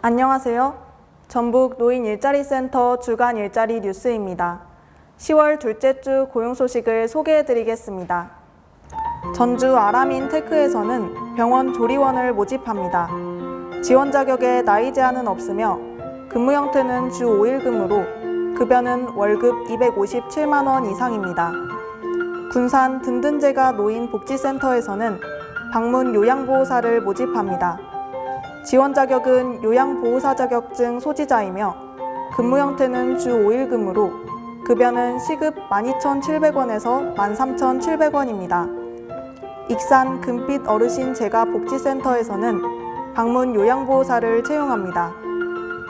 안녕하세요. 전북 노인 일자리 센터 주간 일자리 뉴스입니다. 10월 둘째 주 고용 소식을 소개해 드리겠습니다. 전주 아라민 테크에서는 병원 조리원을 모집합니다. 지원 자격에 나이 제한은 없으며 근무 형태는 주 5일 근무로 급여는 월급 257만 원 이상입니다. 군산 든든제가 노인 복지센터에서는 방문 요양보호사를 모집합니다. 지원 자격은 요양보호사 자격증 소지자이며 근무 형태는 주 5일 근무로 급여는 시급 12,700원에서 13,700원입니다. 익산 금빛 어르신 재가 복지센터에서는 방문 요양보호사를 채용합니다.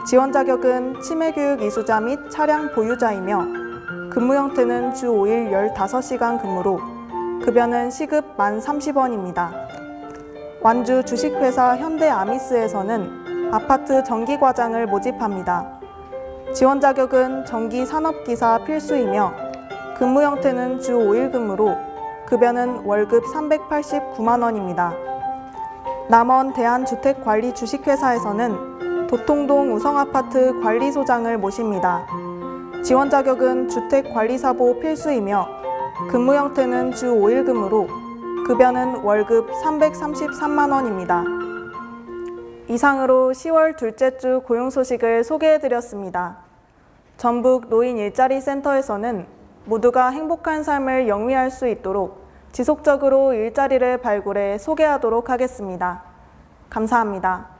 지원 자격은 치매교육 이수자 및 차량 보유자이며 근무 형태는 주 5일 15시간 근무로 급여는 시급 1,030원입니다. 완주 주식회사 현대아미스에서는 아파트 전기과장을 모집합니다. 지원 자격은 전기 산업기사 필수이며 근무 형태는 주 5일 근무로 급여는 월급 389만 원입니다. 남원 대한주택관리 주식회사에서는 도통동 우성아파트 관리소장을 모십니다. 지원 자격은 주택관리사보 필수이며 근무 형태는 주 5일 근무로 급여는 월급 333만 원입니다. 이상으로 10월 둘째 주 고용 소식을 소개해 드렸습니다. 전북 노인 일자리 센터에서는 모두가 행복한 삶을 영위할 수 있도록 지속적으로 일자리를 발굴해 소개하도록 하겠습니다. 감사합니다.